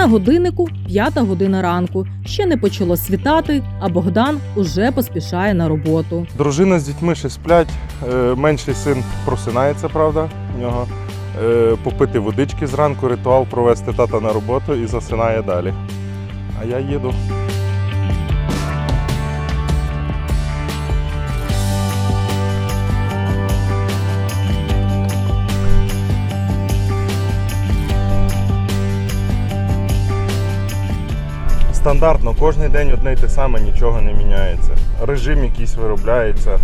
На годиннику п'ята година ранку. Ще не почало світати, а Богдан уже поспішає на роботу. Дружина з дітьми ще сплять. Е, Менший син просинається, правда, в нього. Е, Попити водички зранку, ритуал провести тата на роботу і засинає далі. А я їду. Стандартно, кожен день одне й те саме, нічого не міняється. Режим якийсь виробляється. Е,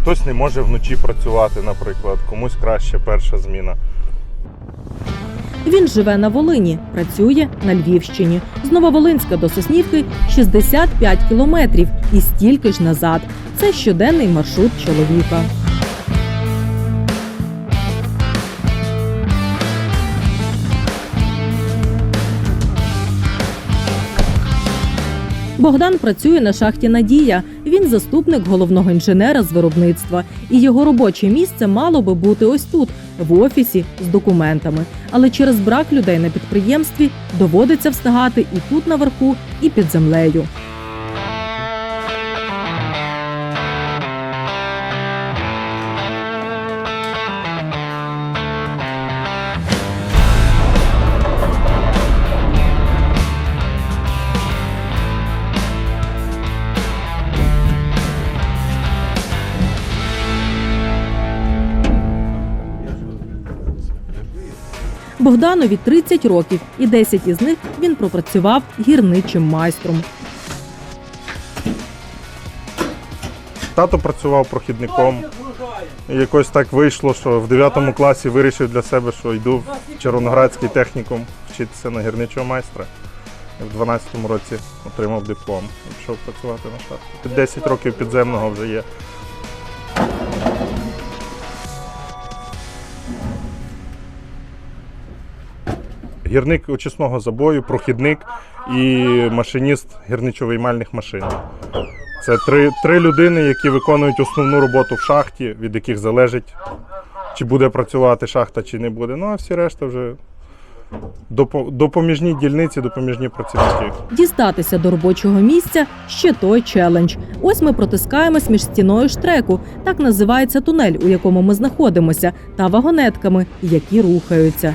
Хтось не може вночі працювати, наприклад, комусь краще перша зміна. Він живе на Волині, працює на Львівщині. З Нововолинська до Соснівки 65 кілометрів і стільки ж назад. Це щоденний маршрут чоловіка. Богдан працює на шахті Надія. Він заступник головного інженера з виробництва, і його робоче місце мало би бути ось тут, в офісі з документами. Але через брак людей на підприємстві доводиться встигати і тут наверху, і під землею. Богданові 30 років, і 10 із них він пропрацював гірничим майстром. Тато працював прохідником. І якось так вийшло, що в 9 класі вирішив для себе, що йду в Червоноградський технікум вчитися на гірничого майстра. В 12-му році отримав диплом і пішов працювати на шахті. 10 років підземного вже є. Гірник очисного забою, прохідник і машиніст гірничо-виймальних машин. Це три, три людини, які виконують основну роботу в шахті, від яких залежить, чи буде працювати шахта, чи не буде. Ну а всі решта вже допоміжні дільниці, допоміжні працівники. Дістатися до робочого місця ще той челендж. Ось ми протискаємось між стіною штреку, так називається тунель, у якому ми знаходимося, та вагонетками, які рухаються.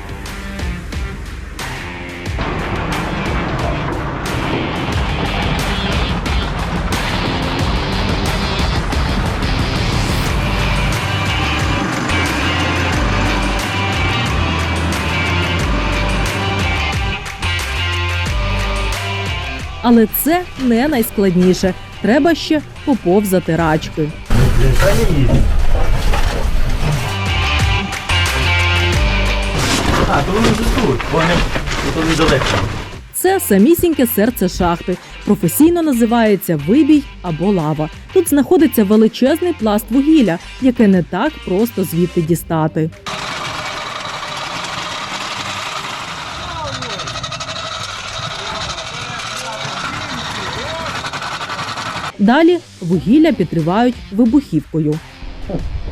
Але це не найскладніше. Треба ще поповзати рачки. А, то вони вже тут, вони то недалеко. Це самісіньке серце шахти. Професійно називається вибій або лава. Тут знаходиться величезний пласт вугілля, яке не так просто звідти дістати. Далі вугілля підривають вибухівкою.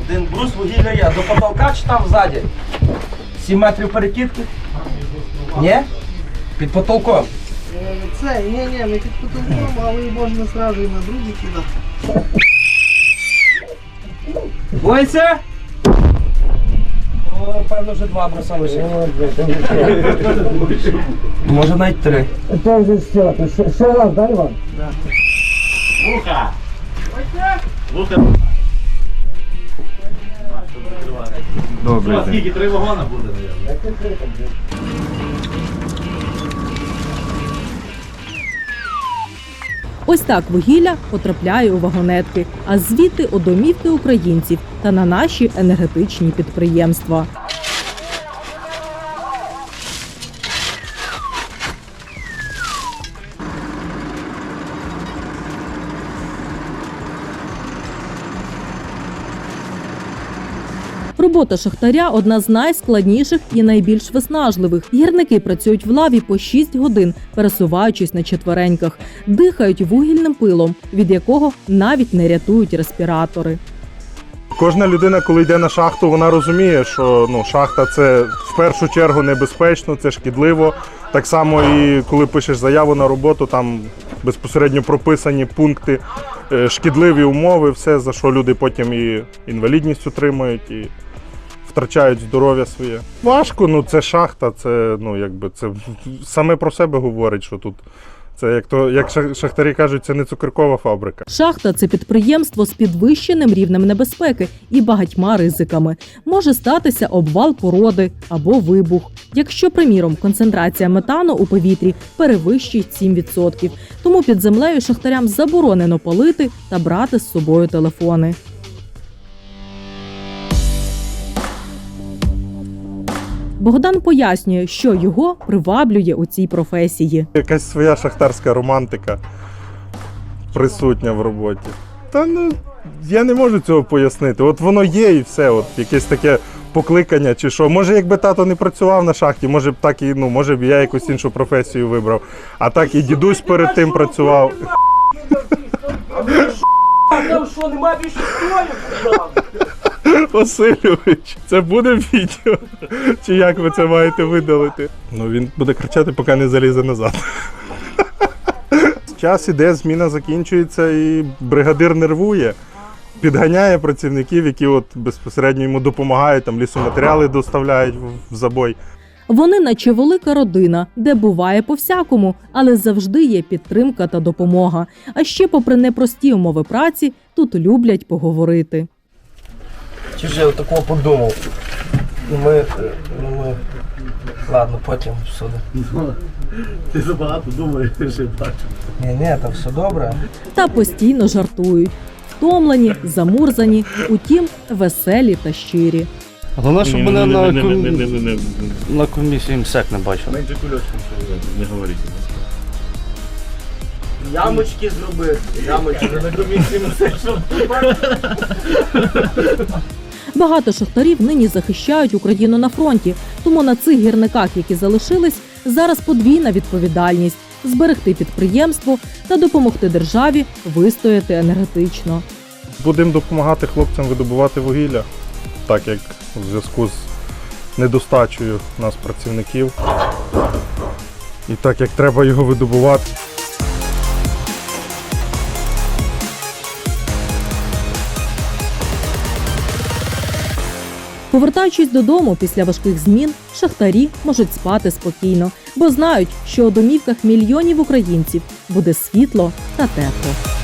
Один брус вугілля є до потолка чи там ззаді? 7 метрів перекидки? Ні? Під потолком. Це, ні, ні, не під потолком, але можна сразу і на другий кидати. Боїться? О, певно, вже два бруса. Може навіть три. Це вже все, ще, раз, дай Іван? Вуха! Вуха. Добре. Скільки? Три вагона буде, мабуть. Ось так вугілля потрапляє у вагонетки, а звідти у домівки українців та на наші енергетичні підприємства. Робота шахтаря одна з найскладніших і найбільш виснажливих. Гірники працюють в лаві по 6 годин, пересуваючись на четвереньках, дихають вугільним пилом, від якого навіть не рятують респіратори. Кожна людина, коли йде на шахту, вона розуміє, що ну, шахта це в першу чергу небезпечно, це шкідливо, Так само і коли пишеш заяву на роботу, там безпосередньо прописані пункти, е, шкідливі умови, все, за що люди потім і інвалідність отримують, і втрачають здоров'я своє. Важко, ну це шахта, це ну якби це саме про себе говорить, що тут. Це як то, як ша- шахтарі кажуть, це не цукеркова фабрика. Шахта це підприємство з підвищеним рівнем небезпеки і багатьма ризиками. Може статися обвал породи або вибух. Якщо, приміром, концентрація метану у повітрі перевищить 7%. Тому під землею шахтарям заборонено палити та брати з собою телефони. Богдан пояснює, що його приваблює у цій професії. Якась своя шахтарська романтика присутня в роботі. Та ну я не можу цього пояснити. От воно є і все. От якесь таке покликання чи що. Може, якби тато не працював на шахті, може б так і ну, може б я якусь іншу професію вибрав. А так і дідусь перед тим працював. Там що, немає більше столів? Васильович, це буде відео. Чи як ви це маєте видалити? Ну він буде кричати, поки не залізе назад. Час іде, зміна закінчується, і бригадир нервує. Підганяє працівників, які от безпосередньо йому допомагають, там лісоматеріали доставляють в- в забой. Вони, наче велика родина, де буває по-всякому, але завжди є підтримка та допомога. А ще, попри непрості умови праці, тут люблять поговорити. Чи ж я такого подумав? Ну ми, е, ну ми. Ладно, потім всюди. Ти забагато думаєш, що бачу. Ні, ні, там все добре. Та постійно жартують. Втомлені, замурзані, утім, веселі та щирі. Головне, щоб мене на, ком... на комісії МСЕК не бачили. не говоріть. Ямочки зробити. Ямочки на комісії все, що Багато шахтарів нині захищають Україну на фронті, тому на цих гірниках, які залишились, зараз подвійна відповідальність зберегти підприємство та допомогти державі вистояти енергетично. Будемо допомагати хлопцям видобувати вугілля, так як в зв'язку з недостачею нас працівників. І так як треба його видобувати. Повертаючись додому після важких змін, шахтарі можуть спати спокійно, бо знають, що у домівках мільйонів українців буде світло та тепло.